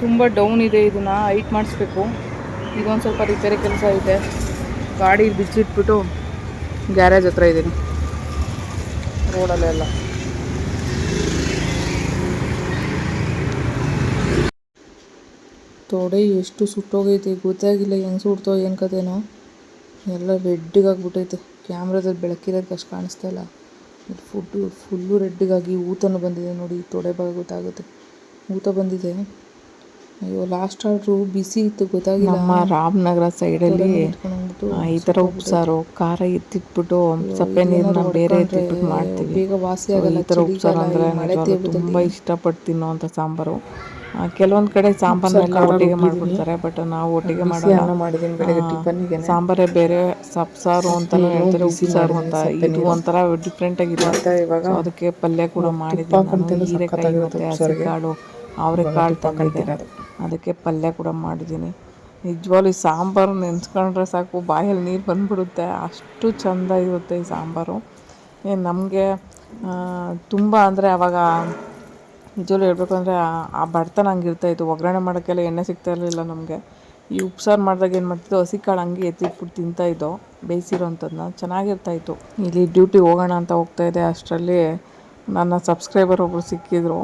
ತುಂಬ ಡೌನ್ ಇದೆ, ಇದನ್ನು ಹೈಟ್ ಮಾಡಿಸ್ಬೇಕು. ಇದೊಂದು ಸ್ವಲ್ಪ ರಿಪೇರಿ ಕೆಲಸ ಇದೆ. ಗಾಡಿ ಬಿಚ್ಚಿಟ್ಬಿಟ್ಟು ಗ್ಯಾರೇಜ್ ಹತ್ರ ಇದ್ದೀನಿ. ರೋಡಲ್ಲೆಲ್ಲ ತೊಡೆ ಎಷ್ಟು ಸುಟ್ಟೋಗೈತೆ, ಗೊತ್ತಾಗಿಲ್ಲ ಹೆಂಗೆ ಸುಡ್ತೋ, ಏನು ಕತೆನೋ. ಎಲ್ಲ ರೆಡ್ಡಿಗಾಗ್ಬಿಟ್ಟೈತೆ. ಕ್ಯಾಮ್ರಾದಲ್ಲಿ ಬೆಳಕಿರೋದಕ್ಕೆ ಅಷ್ಟು ಕಾಣಿಸ್ತಾ ಇಲ್ಲ. ಫುಡ್ಡು, ಫುಲ್ಲು ರೆಡ್ಡಿಗಾಗಿ ಊತನೂ ಬಂದಿದೆ ನೋಡಿ ತೊಡೆ ಭಾಗ ಗೊತ್ತಾಗುತ್ತೆ. ಊತ ಬಂದಿದೆ. ಅಯ್ಯೋ ಲಾಸ್ಟ್ ಆರ್ಡ್ರು ಬಿಸಿ ಇತ್ತು ಗೊತ್ತಾಗಿಲ್ಲ. ನಮ್ಮ ರಾಮನಗರ ಸೈಡಲ್ಲಿ ಈ ಥರ ಉಪ್ಸಾರು ಖಾರ ಎತ್ತಿಟ್ಬಿಟ್ಟು ಸಪ್ಪೆ ನೀರನ್ನ ಬೇರೆ ಎತ್ತಿಟ್ಬಿಟ್ಟು ಮಾಡ್ತೀವಿ. ಬೇಗ ವಾಸಿ ಆಗಲ್ಲ ಈ ಥರ ಉಪ್ಸಾರು ಅಂದರೆ ತುಂಬ ಇಷ್ಟಪಟ್ಟು ತಿನ್ನೋವಂಥ ಸಾಂಬಾರು. ಕೆಲವೊಂದು ಕಡೆ ಸಾಂಬಾರನ್ನೆಲ್ಲ ಒಟ್ಟಿಗೆ ಮಾಡ್ಬಿಡ್ತಾರೆ ಬಟ್ ನಾವು ಒಟ್ಟಿಗೆ ಮಾಡೋಣ ಮಾಡಿದ್ದೀನಿ ಬೆಳಗ್ಗೆ ಸಾಂಬಾರೇ ಬೇರೆ ಸಪ್ಸಾರು ಅಂತ ಹೇಳ್ತಾರೆ ಉಪ್ಸಾರು ಅಂತ. ಇದು ಒಂಥರ ಡಿಫ್ರೆಂಟ್ ಆಗಿದೆ. ಅಂತ ಇವಾಗ ಅದಕ್ಕೆ ಪಲ್ಯ ಕೂಡ ಮಾಡಿದ್ದೀನಿ ಹೀರೆಕಾಯಿ ಮತ್ತು ಹಸಿಕಾಳು ಅವರೆಕಾಳು ತಂದಿದ್ದೆ ಅದಕ್ಕೆ ಪಲ್ಯ ಕೂಡ ಮಾಡಿದ್ದೀನಿ. ನಿಜವಾಗ್ಲೂ ಈ ಸಾಂಬಾರು ನೆನೆಸ್ಕೊಂಡ್ರೆ ಸಾಕು ಬಾಯಲ್ಲಿ ನೀರು ಬಂದುಬಿಡುತ್ತೆ. ಅಷ್ಟು ಚೆಂದ ಇರುತ್ತೆ ಈ ಸಾಂಬಾರು. ಏನು ನಮಗೆ ತುಂಬ ಅಂದರೆ ಅವಾಗ ನಿಜವಾಗ್ಲೂ ಹೇಳಬೇಕು ಅಂದರೆ ಆ ಬಡತನ ಹಂಗೆ ಇರ್ತಾಯಿತ್ತು ಒಗ್ಗರಣೆ ಮಾಡೋಕ್ಕೆಲ್ಲ ಎಣ್ಣೆ ಸಿಗ್ತಾ ಇರಲಿಲ್ಲ ನಮಗೆ. ಈ ಉಪ್ಸಾರು ಮಾಡಿದಾಗ ಏನು ಮಾಡ್ತಿದ್ದೋ ಹಸಿ ಕಾಳು ಹಂಗೆ ಎತ್ತಿಟ್ಬಿಟ್ಟು ತಿಂತಾಯಿದ್ದೋ ಬೇಯಿಸಿರೋಂಥದ್ದನ್ನ ಚೆನ್ನಾಗಿರ್ತಾಯಿತ್ತು ಇಲ್ಲಿ ಡ್ಯೂಟಿ ಹೋಗೋಣ ಅಂತ ಹೋಗ್ತಾಯಿದ್ದೆ ಅಷ್ಟರಲ್ಲಿ ನನ್ನ ಸಬ್ಸ್ಕ್ರೈಬರ್ ಒಬ್ಬರು ಸಿಕ್ಕಿದ್ರು.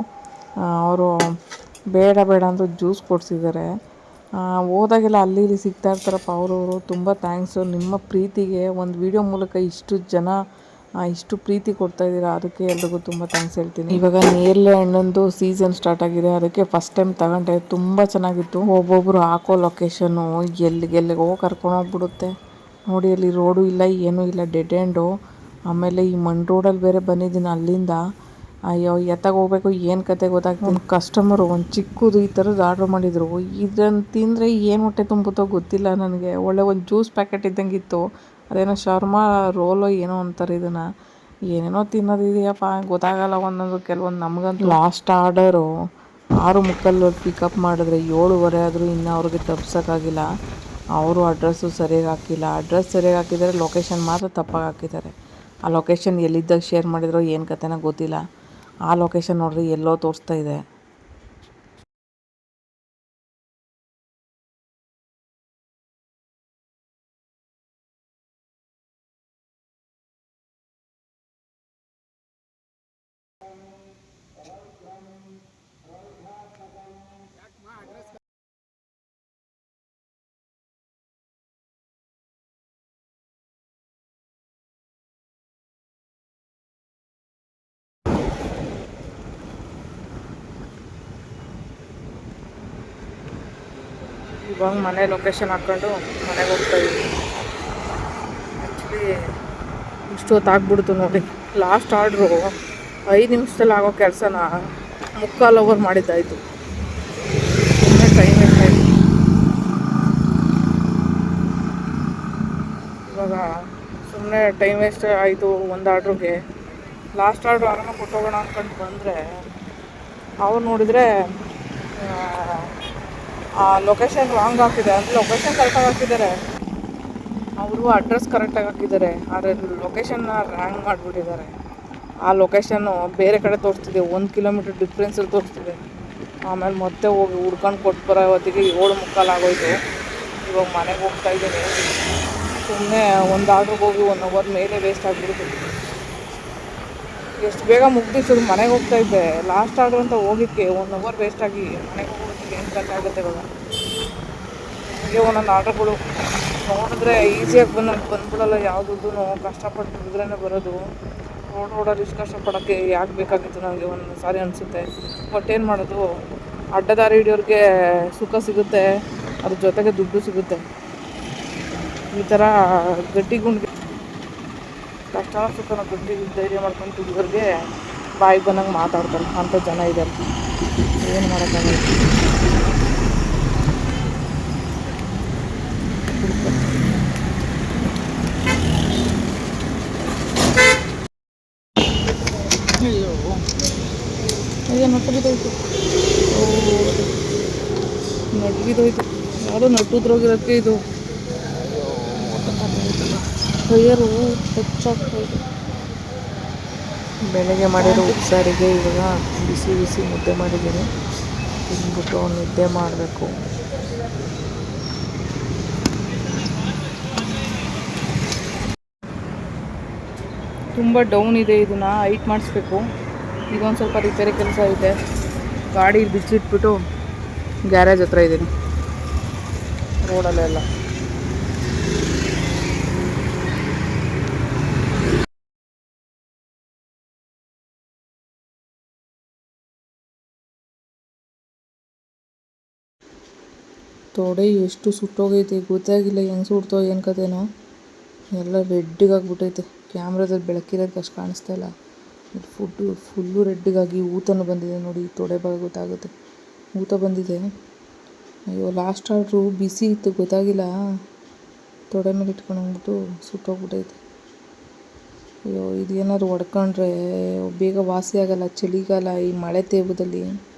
ಅವರು ಬೇಡ ಬೇಡ ಅಂದರು ಜ್ಯೂಸ್ ಕೊಡಿಸಿದ್ದಾರೆ ಹೋದಾಗೆಲ್ಲ ಅಲ್ಲಿ ಇಲ್ಲಿ ಸಿಗ್ತಾ ಇರ್ತಾರಪ್ಪ ಅವರವರು. ತುಂಬ ಥ್ಯಾಂಕ್ಸು ನಿಮ್ಮ ಪ್ರೀತಿಗೆ ಒಂದು ವಿಡಿಯೋ ಮೂಲಕ ಇಷ್ಟು ಜನ ಇಷ್ಟು ಪ್ರೀತಿ ಕೊಡ್ತಾ ಇದ್ದೀರಾ, ಅದಕ್ಕೆ ಎಲ್ರಿಗೂ ತುಂಬ ಥ್ಯಾಂಕ್ಸ್ ಹೇಳ್ತೀನಿ. ಇವಾಗ ನೇರಳೆ ಹಣ್ಣೊಂದು ಸೀಸನ್ ಸ್ಟಾರ್ಟ್ ಆಗಿದೆ. ಅದಕ್ಕೆ ಫಸ್ಟ್ ಟೈಮ್ ತಗೊಂಡೆ. ತುಂಬ ಚೆನ್ನಾಗಿತ್ತು. ಒಬ್ಬೊಬ್ರು ಹಾಕೋ ಲೊಕೇಶನ್ನು ಎಲ್ಲಿಗೆಲ್ಲಿಗೋ ಕರ್ಕೊಂಡು ಹೋಗ್ಬಿಡುತ್ತೆ. ನೋಡಿ, ಅಲ್ಲಿ ರೋಡು ಇಲ್ಲ, ಏನೂ ಇಲ್ಲ ಡೆಡ್ ಎಂಡು ಆಮೇಲೆ ಈ ಮಣ್ಣು ರೋಡಲ್ಲಿ ಬೇರೆ ಬಂದಿದ್ದೀನಿ ಅಲ್ಲಿಂದ. ಅಯ್ಯೋ ಎತ್ತಾಗ ಹೋಗ್ಬೇಕು ಏನು ಕತೆ ಗೊತ್ತಾಗ್ತಿಲ್ಲ. ಕಸ್ಟಮರು ಒಂದು ಚಿಕ್ಕದು ಈ ಥರದ್ದು ಆರ್ಡ್ರ್ ಮಾಡಿದರು. ಇದನ್ನು ತಿಂದರೆ ಏನು ಹೊಟ್ಟೆ ತುಂಬುತ್ತೋ ಗೊತ್ತಿಲ್ಲ ನನಗೆ. ಒಳ್ಳೆ ಒಂದು ಜ್ಯೂಸ್ ಪ್ಯಾಕೆಟ್ ಇದ್ದಂಗೆ ಇತ್ತು. ಅದೇನೋ ಶರ್ಮಾ ರೋಲೋ ಏನೋ ಅಂತಾರೆ ಇದನ್ನು. ಏನೇನೋ ತಿನ್ನೋದಿದೆಯಪ್ಪ ಗೊತ್ತಾಗಲ್ಲ ಒಂದೊಂದು ಕೆಲವೊಂದು ನಮಗಂತೂ. ಲಾಸ್ಟ್ ಆರ್ಡರು ಆರು ಮುಕ್ಕಲ್ಲಿ ಪಿಕಪ್ ಮಾಡಿದ್ರೆ ಏಳುವರೆ ಆದರೂ ಇನ್ನೂ ಅವ್ರಿಗೆ ತಪ್ಸೋಕ್ಕಾಗಿಲ್ಲ. ಅವರು ಅಡ್ರೆಸ್ಸು ಸರಿಯಾಗಿ ಹಾಕಿಲ್ಲ. ಅಡ್ರೆಸ್ ಸರಿಯಾಗಿ ಹಾಕಿದರೆ ಲೊಕೇಶನ್ ಮಾತ್ರ ತಪ್ಪಾಗಿ ಹಾಕಿದ್ದಾರೆ. ಆ ಲೊಕೇಶನ್ ಎಲ್ಲಿದ್ದಾಗ ಶೇರ್ ಮಾಡಿದ್ರೋ ಏನು ಕತೆನೋ ಗೊತ್ತಿಲ್ಲ. ಆ ಲೊಕೇಶನ್ ನೋಡ್ರಿ ಎಲ್ಲೋ ತೋರಿಸ್ತಾ ಇದೆ. ಇವಾಗ ಮನೆ ಲೊಕೇಶನ್ ಹಾಕ್ಕೊಂಡು ಮನೆಗೆ ಹೋಗ್ತಾ ಇದ್ದೀನಿ. ಆ್ಯಕ್ಚುಲಿ ಇಷ್ಟೊತ್ತು ಆಗ್ಬಿಡ್ತು ನೋಡಿ. ಲಾಸ್ಟ್ ಆರ್ಡ್ರು ಐದು ನಿಮಿಷದಲ್ಲಿ ಆಗೋ ಕೆಲಸನ ಮುಕ್ಕಾಲು ಓವರ್ ಮಾಡಿದ್ದಾಯಿತು ಸುಮ್ಮನೆ ಟೈಮ್ ಆಯಿತು ಇವಾಗ ಸುಮ್ಮನೆ ಟೈಮ್ ವೇಸ್ಟ್ ಆಯಿತು ಒಂದು ಆರ್ಡ್ರಿಗೆ ಲಾಸ್ಟ್ ಆರ್ಡ್ರ್ ಆರಾಮ ಕೊಟ್ಟೋಗೋಣ ಅಂದ್ಕೊಂಡು ಬಂದರೆ, ಅವ್ರು ನೋಡಿದರೆ ಲೊಕೇಶನ್ ರಾಂಗ್ ಹಾಕಿದೆ ಅಂದರೆ ಲೊಕೇಶನ್ ಕರೆಕ್ಟಾಗಿ ಹಾಕಿದ್ದಾರೆ. ಅವರು ಅಡ್ರೆಸ್ ಕರೆಕ್ಟಾಗಿ ಹಾಕಿದ್ದಾರೆ. ಆದರೆ ಲೊಕೇಶನ್ನ ರ್ಯಾಂಗ್ ಮಾಡಿಬಿಟ್ಟಿದ್ದಾರೆ. ಆ ಲೊಕೇಶನ್ನು ಬೇರೆ ಕಡೆ ತೋರಿಸ್ತಿದೆ. ಒಂದು ಕಿಲೋಮೀಟ್ರ್ ಡಿಫ್ರೆನ್ಸಲ್ಲಿ ತೋರಿಸ್ತಿದೆ. ಆಮೇಲೆ ಮತ್ತೆ ಹೋಗಿ ಹುಡ್ಕೊಂಡು ಕೊಟ್ಟು ಬರೋ ಹೊತ್ತಿಗೆ ಏಳು ಮುಕ್ಕಾಲು ಆಗೋಯ್ತು. ಇವಾಗ ಮನೆಗೆ ಹೋಗ್ತಾ ಇದ್ದೀನಿ. ಸುಮ್ಮನೆ ಒಂದು ಆರ್ಡ್ರಿಗೆ ಹೋಗಿ ಒನ್ ಅವರ್ ಮೇಲೆ ವೇಸ್ಟ್ ಆಗಿಬಿಡ್ತು ಎಷ್ಟು ಬೇಗ ಮುಗ್ದಿತ್ತು ಮನೆಗೆ ಹೋಗ್ತಾ ಇದ್ದೆ. ಲಾಸ್ಟ್ ಆರ್ಡರ್ ಅಂತ ಹೋಗಿಕ್ಕೆ ಒನ್ ಅವರ್ ವೇಸ್ಟ್ ಆಗಿ ಮನೆಗೆ ಹೋಗೋದಕ್ಕೆ ಏನು ಆಗುತ್ತೆ ಇವಾಗ. ಹೀಗೆ ಒಂದೊಂದು ಆರ್ಡರ್ಗಳು ನೋಡಿದ್ರೆ ಈಸಿಯಾಗಿ ಬಂದು ಬಂದ್ಬಿಡಲ್ಲ. ಯಾವುದೂ ಕಷ್ಟಪಟ್ಟು ದುಡಿದ್ರೇ ಬರೋದು. ರೋಡ್ ರೋಡಲ್ಲಿ ರಿಸ್ಕ್ ಕಷ್ಟಪಡೋಕ್ಕೆ ಯಾಕೆ ಬೇಕಾಗಿತ್ತು ನನಗೆ? ಒಂದು ಸಾರಿ ಅನಿಸುತ್ತೆ. ಬಟ್ ಏನು ಮಾಡೋದು? ಅಡ್ಡದಾರಿ ಹಿಡಿಯೋರಿಗೆ ಸುಖ ಸಿಗುತ್ತೆ. ಅದ್ರ ಜೊತೆಗೆ ದುಡ್ಡು ಸಿಗುತ್ತೆ. ಈ ಥರ ಗಟ್ಟಿ ಗುಂಡಿಗೆ ಕಷ್ಟ ಸುಖನ ಗಟ್ಟಿ ಧೈರ್ಯ ಮಾಡ್ಕೊಂಡು ದುಡಿಯೋರಿಗೆ ಬಾಯಿಗೆ ಬಂದಂಗೆ ಮಾತಾಡ್ತಾರೆ ಅಂಥ ಜನ ಇದ್ದಾರೆ ಏನು ಮಾಡೋಕ್ಕಾಗಲ್ಲ ಅಯ್ಯೋ ಅಯ್ಯೋ ನಟ್ಟು ಬಿದ್ದೋಯ್ತು ಓ ನಟ್ಟು ಬಿದ್ದೋಯ್ತು ಯಾವುದೋ ನಟ್ಟುದ್ರೋಗಿರೋಕ್ಕೆ ಇದು ಕೈಯರು ಟಚ್ಚಾಗ್ತಾಯಿದೆ ಬೆಳಗ್ಗೆ ಮಾಡಿರೋ ಉಪ್ಸಾರಿಗೆ ಇವಾಗ ಬಿಸಿ ಬಿಸಿ ಮುದ್ದೆ ಮಾಡಿದ್ದೀನಿ. ತಿಂದ್ಬಿಟ್ಟು ನಿದ್ದೆ ಮಾಡಬೇಕು. ತುಂಬ ಡೌನ್ ಇದೆ ಇದನ್ನು ಹೈಟ್ ಮಾಡಿಸ್ಬೇಕು. ಇದೊಂದು ಸ್ವಲ್ಪ ರಿಪೇರಿ ಕೆಲಸ ಇದೆ. ಗಾಡಿ ಬಿಚ್ಚಿಟ್ಬಿಟ್ಟು ಗ್ಯಾರೇಜ್ ಹತ್ರ ಇದ್ದೀನಿ. ರೋಡಲ್ಲೆಲ್ಲ. ತೊಡೆ ಎಷ್ಟು ಸುಟ್ಟೋಗೈತೆ, ಗೊತ್ತಾಗಿಲ್ಲ ಹೆಂಗೆ ಸುಡ್ತೋ, ಏನು ಕತೆನೋ. ಎಲ್ಲ ರೆಡ್ಡಿಗಾಗ್ಬಿಟ್ಟೈತೆ. ಕ್ಯಾಮ್ರಾದಲ್ಲಿ ಬೆಳಕಿರೋದಕ್ಕೆ ಅಷ್ಟು ಕಾಣಿಸ್ತಾ ಇಲ್ಲ. ಫುಡ್ಡು ಫುಲ್ಲು ರೆಡ್ಡಿಗಾಗಿ ಊತನೂ ಬಂದಿದೆ ನೋಡಿ, ತೊಡೆ ಭಾಗ ಗೊತ್ತಾಗುತ್ತೆ. ಊತ ಬಂದಿದೆ. ಅಯ್ಯೋ, ಲಾಸ್ಟ್ ಆರ್ಡ್ರು ಬಿಸಿ ಇತ್ತು, ಗೊತ್ತಾಗಿಲ್ಲ. ತೊಡೆ ಮೇಲೆ ಇಟ್ಕೊಂಡು ಹೋಗ್ಬಿಟ್ಟು ಸುಟ್ಟೋಗ್ಬಿಟ್ಟೈತೆ. ಅಯ್ಯೋ ಇದು ಏನಾದ್ರು ಹೊಡ್ಕೊಂಡ್ರೆ ಬೇಗ ವಾಸಿ ಆಗಲ್ಲ, ಚಳಿಗಾಲ, ಈ ಮಳೆ ತೇವದಲ್ಲಿ.